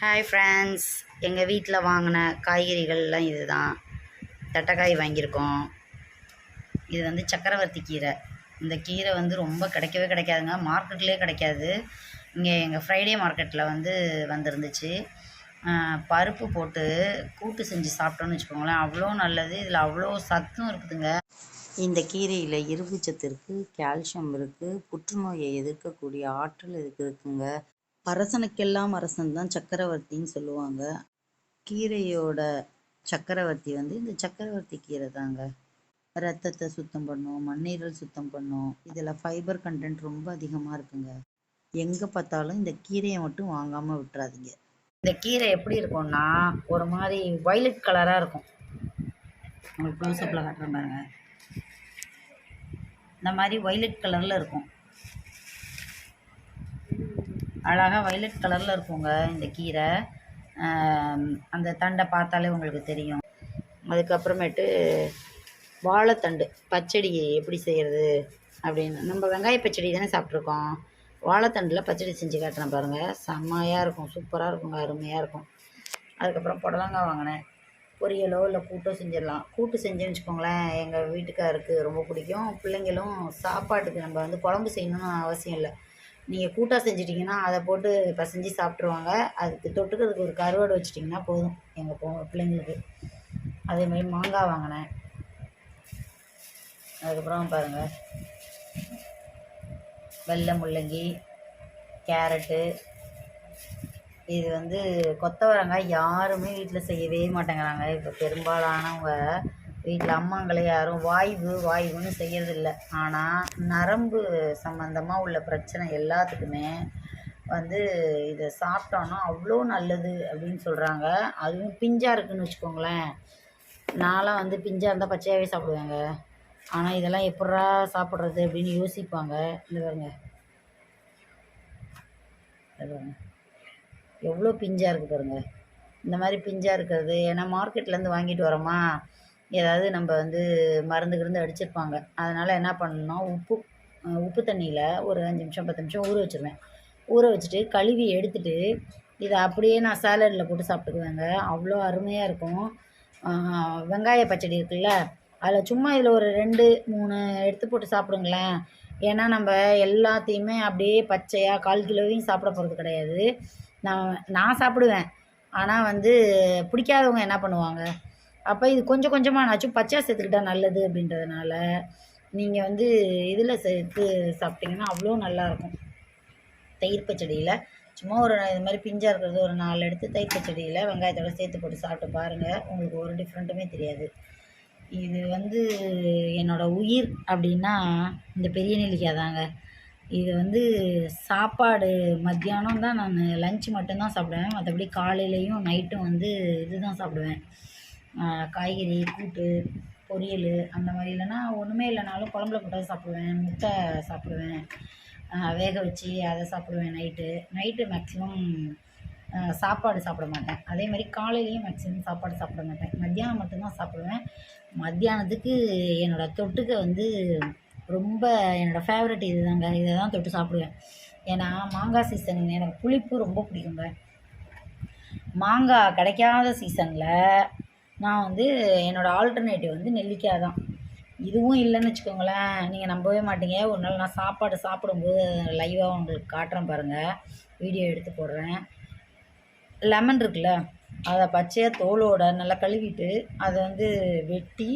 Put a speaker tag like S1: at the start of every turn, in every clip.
S1: Hi friends எங்கள் வீட்டில் வாங்கின காய்கறிகள்லாம் இதுதான். தட்டைக்காய் வாங்கியிருக்கோம். இது வந்து சக்கரவர்த்தி கீரை. இந்த கீரை வந்து ரொம்ப கிடைக்கவே கிடைக்காதுங்க. மார்க்கெட்லேயே கிடைக்காது. இங்கே எங்கள் ஃப்ரைடே மார்க்கெட்டில் வந்து வந்திருந்துச்சு. பருப்பு போட்டு கூட்டு செஞ்சு சாப்பிட்டோன்னு வச்சுக்கோங்களேன். அவ்வளோ நல்லது. இதில் அவ்வளோ சத்தும் இருக்குதுங்க. இந்த கீரையில் இரும்பு சத்து இருக்குது கால்சியம் இருக்குது புற்றுநோயை எதிர்க்கக்கூடிய ஆற்றல் இதுக்கு இருக்குங்க. அரசனுக்கெல்லாம் அரசன் தான் சக்கரவர்த்தின்னு சொல்லுவாங்க. கீரையோட சக்கரவர்த்தி வந்து இந்த சக்கரவர்த்தி கீரை தாங்க. ரத்தத்தை சுத்தம் பண்ணும் மண்ணீரல் சுத்தம் பண்ணும். இதில் ஃபைபர் கண்டென்ட் ரொம்ப அதிகமாக இருக்குங்க. எங்கே பார்த்தாலும் இந்த கீரையை மட்டும் வாங்காமல் விட்டுறாதீங்க. இந்த கீரை எப்படி இருக்கும்னா ஒரு மாதிரி வயலட் கலராக இருக்கும். உங்களுக்கு க்ளோஸ்அப்பில் காட்டுறேன் பாருங்க. இந்த மாதிரி வயலட் கலரில் இருக்கும். அழகாக வயலட் கலரில் இருக்குங்க இந்த கீரை. அந்த தண்டை பார்த்தாலே உங்களுக்கு தெரியும். அதுக்கப்புறமேட்டு வாழைத்தண்டு பச்சடி எப்படி செய்கிறது அப்படின்னு. நம்ம வெங்காய பச்சடி தானே சாப்பிட்ருக்கோம் வாழைத்தண்டில் பச்சடி செஞ்சு காட்டுறேன் பாருங்கள் செம்மையாக இருக்கும் சூப்பராக இருக்குங்க அருமையாக இருக்கும். அதுக்கப்புறம் புடலங்காய் வாங்கினேன். பொரியலோ இல்லை கூட்டோ செஞ்சிடலாம். கூட்டு செஞ்சேன்னு வச்சுக்கோங்களேன் எங்கள் வீட்டுக்காருக்கு ரொம்ப பிடிக்கும். பிள்ளைங்களும் சாப்பாட்டுக்கு நம்ம வந்து குழம்பு செய்யணும்னு அவசியம் இல்லை. நீங்கள் கூட்டாக செஞ்சிட்டிங்கன்னா அதை போட்டு பசைஞ்சு சாப்பிட்ருவாங்க அதுக்கு தொட்டுக்கிறதுக்கு ஒரு கருவாடு வச்சிட்டிங்கன்னா போதும் எங்கள் போ பிள்ளைங்களுக்கு. அதே மாதிரி மாங்காய் வாங்கினேன். அதுக்கப்புறம் பாருங்கள் வெள்ளை முள்ளங்கி கேரட்டு. இது வந்து கொத்தவரங்காய் யாருமே வீட்டில் செய்யவே மாட்டேங்கிறாங்க. இப்போ பெரும்பாலானவங்க வீட்டில் அம்மாங்களே யாரும் வாய்வு வாய்வுன்னு செய்யறதில்ல. ஆனால் நரம்பு சம்மந்தமாக உள்ள பிரச்சனை எல்லாத்துக்குமே வந்து இதை சாப்பிட்டோன்னா அவ்வளோ நல்லது அப்படின்னு சொல்கிறாங்க அதுவும் பிஞ்சாக இருக்குன்னு வச்சுக்கோங்களேன். நான்லாம் வந்து பிஞ்சாக இருந்தால் பச்சையாகவே சாப்பிடுவேங்க. ஆனால் இதெல்லாம் எப்பட்றா சாப்பிட்றது அப்படின்னு யோசிப்பாங்க. இந்த பாருங்க. பாருங்க. எவ்வளோ பிஞ்சாக இருக்குது பாருங்க. இந்த மாதிரி பிஞ்சாக இருக்கிறது. ஏன்னா மார்க்கெட்லேருந்து வாங்கிட்டு வரோமா? ஏதாவது நம்ம வந்து மருந்து கிருந்து அடிச்சிருப்பாங்க. அதனால் என்ன பண்ணணும் உப்பு உப்பு தண்ணியில் ஒரு அஞ்சு நிமிஷம் பத்து நிமிஷம் ஊற வச்சுருவேன். ஊற வச்சுட்டு கழுவி எடுத்துட்டு இதை அப்படியே நான் சாலடில் போட்டு சாப்பிட்டுக்குவேங்க. அவ்வளோ அருமையாக இருக்கும். வெங்காய பச்சடி இருக்குல்ல அதில் சும்மா இதில் ஒரு ரெண்டு மூணு எடுத்து போட்டு சாப்பிடுங்களேன். ஏன்னா நம்ம எல்லாத்தையுமே அப்படியே பச்சையாக கால் கிலோவையும் சாப்பிட போகிறது கிடையாது. நான் நான் சாப்பிடுவேன். ஆனால் வந்து பிடிக்காதவங்க என்ன பண்ணுவாங்க? அப்போ இது கொஞ்சம் கொஞ்சமானாச்சும் பச்சையாக சேர்த்துக்கிட்டா நல்லது அப்படின்றதுனால நீங்கள் வந்து இதில் சேர்த்து சாப்பிட்டிங்கன்னா அவ்வளோ நல்லாயிருக்கும் தயிர் பச்சடியில். சும்மா ஒரு இது மாதிரி பிஞ்சாக இருக்கிறது ஒரு நாலு எடுத்து தயிர் பச்சடியில் வெங்காயத்தோட சேர்த்து போட்டு சாப்பிட்டு பாருங்கள் உங்களுக்கு ஒரு டிஃப்ரெண்ட்டுமே தெரியாது. இது வந்து என்னோடய உயிர் அப்படின்னா இந்த பெரிய நெல்லிக்காய் தாங்க. இது வந்து சாப்பாடு மத்தியானம் தான் நான் லஞ்ச் மட்டும்தான் சாப்பிடுவேன். மற்றபடி காலையிலையும் நைட்டும் வந்து இதுதான் சாப்பிடுவேன். காய்கறி கூட்டு பொரியல் அந்த மாதிரி இல்லைன்னா ஒன்றுமே இல்லைனாலும் குழம்புல போட்டால் சாப்பிடுவேன் முட்டை சாப்பிடுவேன். வேக வச்சு அதை சாப்பிடுவேன் நைட்டு. நைட்டு மேக்ஸிமம் சாப்பாடு சாப்பிட மாட்டேன். அதே மாதிரி காலையிலையும் மேக்ஸிமம் சாப்பாடு சாப்பிட மாட்டேன். மத்தியானம் மட்டும்தான் சாப்பிடுவேன். மத்தியானத்துக்கு என்னோடய தொட்டுக்க வந்து ரொம்ப என்னோடய ஃபேவரட் இது தாங்க இதை தான் தொட்டு சாப்பிடுவேன். ஏன்னா மாங்காய் சீசன் எனக்கு புளிப்பு ரொம்ப பிடிக்குங்க. மாங்காய் கிடைக்காத சீசனில் நான் வந்து என்னோடய ஆல்டர்னேட்டிவ் வந்து நெல்லிக்காய் தான். இதுவும் இல்லைன்னு வச்சுக்கோங்களேன். நீங்கள் நம்பவே மாட்டீங்க. ஒரு நாள் நான் சாப்பாடு சாப்பிடும்போது லைவாக உங்களுக்கு காட்டுறேன் பாருங்கள் வீடியோ எடுத்து போடுறேன். லெமன் இருக்குல்ல அதை பச்சையாக தோலோட நல்லா கழுவிட்டு அதை வந்து வெட்டி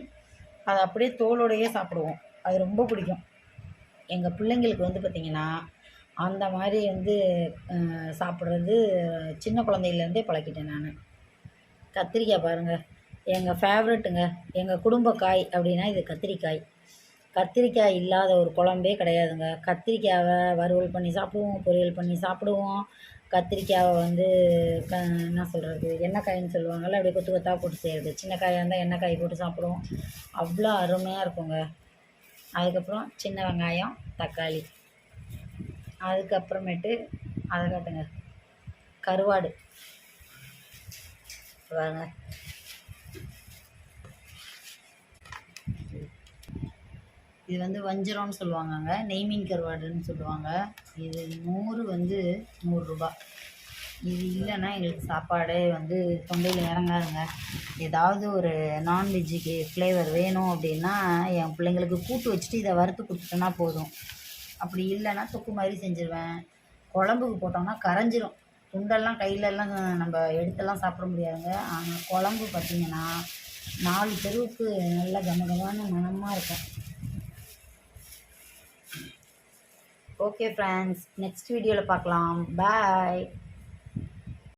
S1: அதை அப்படியே தோலோடையே சாப்பிடுவோம். அது ரொம்ப பிடிக்கும். எங்கள் பிள்ளைங்களுக்கு வந்து பார்த்திங்கன்னா அந்த மாதிரி வந்து சாப்பிட்றது சின்ன குழந்தையிலேருந்தே பழக்கிட்டேன் நான். கத்திரிக்காய் பாருங்கள் எங்கள் ஃபேவரெட்டுங்க எங்கள் குடும்ப காய் அப்படின்னா இது கத்திரிக்காய். கத்திரிக்காய் இல்லாத ஒரு குழம்பே கிடையாதுங்க. கத்திரிக்காயை வறுவல் பண்ணி சாப்பிடுவோம் பொரியல் பண்ணி சாப்பிடுவோம். கத்திரிக்காயை வந்து க என்ன சொல்கிறது எண்ணெய் காயின்னு சொல்லுவாங்கள்ல அப்படியே கொத்து கொத்தாக போட்டு செய்கிறது சின்ன காயாக இருந்தால் எண்ணெய் காய் போட்டு சாப்பிடுவோம். அவ்வளோ அருமையாக இருக்குங்க. அதுக்கப்புறம் சின்ன வெங்காயம் தக்காளி. அதுக்கப்புறமேட்டு அதை காட்டுங்க. கருவாடு. பாருங்க. இது வந்து வஞ்சிரம்னு சொல்லுவாங்கங்க. நெய்மீன் கருவாடுன்னு சொல்லுவாங்க. இது நூறு வந்து நூறுரூபா இது இல்லைன்னா எங்களுக்கு சாப்பாடே வந்து தொண்டையில் இறங்காதுங்க. ஏதாவது ஒரு நான்வெஜ்ஜுக்கு ஃப்ளேவர் வேணும் அப்படின்னா என் பிள்ளைங்களுக்கு கூட்டு வச்சுட்டு இதை வறுத்து கொடுத்துட்டோன்னா போதும். அப்படி இல்லைன்னா தொக்கு மாதிரி செஞ்சுருவேன். குழம்புக்கு போட்டோம்னா கரைஞ்சிரும். துண்டெல்லாம் கையிலெல்லாம் நம்ம எடுத்தெல்லாம் சாப்பிட முடியாதுங்க. ஆனால் குழம்பு பார்த்திங்கன்னா நாலு தெருவுக்கு நல்ல கமகமான மணமாக இருக்கும். ஓகே ஃப்ரெண்ட்ஸ் நெக்ஸ்ட் வீடியோவில் பார்க்கலாம். பாய்